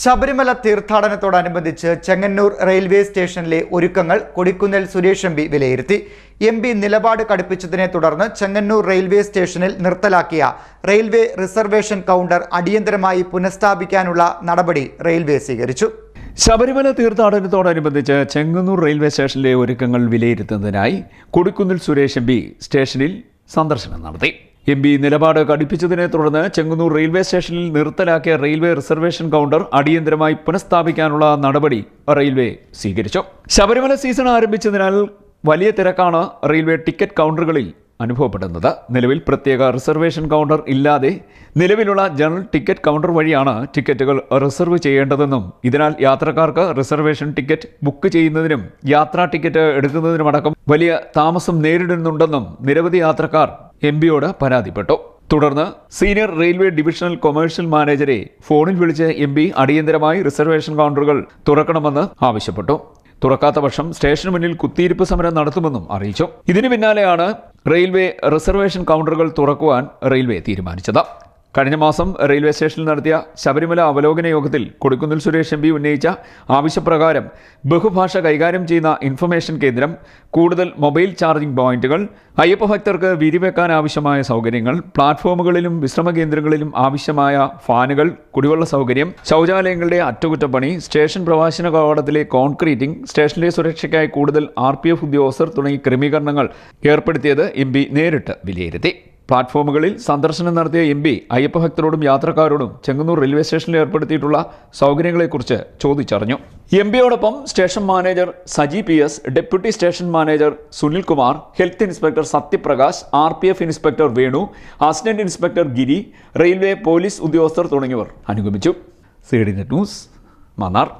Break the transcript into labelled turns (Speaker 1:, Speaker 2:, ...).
Speaker 1: Sabarimala തീർത്ഥാടനത്തോടനുബന്ധിച്ച് Chengannur railway സ്റ്റേഷനിലെ ഒരുക്കങ്ങൾ Kodikunnil Suresh M വിലയിരുത്തി. എം നിലപാട് കടുപ്പിച്ചതിനെ തുടർന്ന് ചെങ്ങന്നൂർ റെയിൽവേ സ്റ്റേഷനിൽ നിർത്തലാക്കിയ റെയിൽവേ റിസർവേഷൻ കൗണ്ടർ അടിയന്തരമായി പുനഃസ്ഥാപിക്കാനുള്ള നടപടി റെയിൽവേ സ്വീകരിച്ചു.
Speaker 2: ശബരിമല തീർത്ഥാടനത്തോടനുബന്ധിച്ച് ചെങ്ങന്നൂർ റെയിൽവേ സ്റ്റേഷനിലെ ഒരുക്കങ്ങൾ വിലയിരുത്തുന്നതിനായി കൊടിക്കുന്നിൽ സുരേഷ് എം സ്റ്റേഷനിൽ സന്ദർശനം നടത്തി. എം പി നിലപാട് കടുപ്പിച്ചതിനെ തുടർന്ന് ചെങ്ങന്നൂർ റെയിൽവേ സ്റ്റേഷനിൽ നിർത്തലാക്കിയ റെയിൽവേ റിസർവേഷൻ കൗണ്ടർ അടിയന്തരമായി പുനഃസ്ഥാപിക്കാനുള്ള നടപടി റെയിൽവേ സ്വീകരിച്ചു. ശബരിമല സീസൺ ആരംഭിച്ചതിനാൽ വലിയ തിരക്കാണ് റെയിൽവേ ടിക്കറ്റ് കൗണ്ടറുകളിൽ. അനുഭവപ്പെടുന്നത്. നിലവിൽ പ്രത്യേക റിസർവേഷൻ കൗണ്ടർ ഇല്ലാതെ നിലവിലുള്ള ജനറൽ ടിക്കറ്റ് കൗണ്ടർ വഴിയാണ് ടിക്കറ്റുകൾ റിസർവ് ചെയ്യേണ്ടതെന്നും ഇതിനാൽ യാത്രക്കാർക്ക് റിസർവേഷൻ ടിക്കറ്റ് ബുക്ക് ചെയ്യുന്നതിനും യാത്രാ ടിക്കറ്റ് എടുക്കുന്നതിനുമടക്കം വലിയ താമസം നേരിടുന്നുണ്ടെന്നും നിരവധി യാത്രക്കാർ എം പിയോട് പരാതിപ്പെട്ടു. തുടർന്ന് സീനിയർ റെയിൽവേ ഡിവിഷണൽ കൊമേഴ്ഷ്യൽ മാനേജരെ ഫോണിൽ വിളിച്ച് എം പി അടിയന്തരമായി റിസർവേഷൻ കൗണ്ടറുകൾ തുറക്കണമെന്ന് ആവശ്യപ്പെട്ടു. തുറക്കാത്ത പക്ഷം സ്റ്റേഷന് മുന്നിൽ കുത്തിയിരിപ്പ് സമരം നടത്തുമെന്നും അറിയിച്ചു. ഇതിനു പിന്നാലെയാണ് റെയിൽവേ റിസർവേഷൻ കൗണ്ടറുകൾ തുറക്കുവാൻ റെയിൽവേ തീരുമാനിച്ചത്. കഴിഞ്ഞ മാസം റെയിൽവേ സ്റ്റേഷനിൽ നടത്തിയ ശബരിമല അവലോകന യോഗത്തിൽ കൊടിക്കുന്നിൽ സുരേഷ് എം പി ഉന്നയിച്ച ആവശ്യപ്രകാരം ബഹുഭാഷ കൈകാര്യം ചെയ്യുന്ന ഇൻഫർമേഷൻ കേന്ദ്രം കൂടുതൽ മൊബൈൽ ചാർജിംഗ് പോയിന്റുകൾ അയ്യപ്പ ഭക്തർക്ക് വിരിവെക്കാൻ ആവശ്യമായ സൗകര്യങ്ങൾ പ്ലാറ്റ്ഫോമുകളിലും വിശ്രമ കേന്ദ്രങ്ങളിലും ആവശ്യമായ ഫാനുകൾ കുടിവെള്ള സൗകര്യം ശൗചാലയങ്ങളുടെ അറ്റകുറ്റപ്പണി സ്റ്റേഷൻ പ്രവാസന കവാടത്തിലെ കോൺക്രീറ്റിംഗ് സ്റ്റേഷനിലെ സുരക്ഷയ്ക്കായി കൂടുതൽ ആർ ഉദ്യോഗസ്ഥർ തുടങ്ങി ക്രമീകരണങ്ങൾ ഏർപ്പെടുത്തിയത് എം നേരിട്ട് വിലയിരുത്തി. പ്ലാറ്റ്ഫോമുകളിൽ സന്ദർശനം നടത്തിയ എം പി അയ്യപ്പഭക്തരോടും യാത്രക്കാരോടും ചെങ്ങന്നൂർ റെയിൽവേ സ്റ്റേഷനിൽ ഏർപ്പെടുത്തിയിട്ടുള്ള സൗകര്യങ്ങളെക്കുറിച്ച് ചോദിച്ചറിഞ്ഞു. M പിയോടൊപ്പം station manager Saji P S deputy station manager Sunil Kumar health inspector Satyaprakash R P F inspector Venu assistant inspector Giri railway police ഉദ്യോഗസ്ഥർ തുടങ്ങിയവർ അനുഗമിച്ചു. C D news Mannar.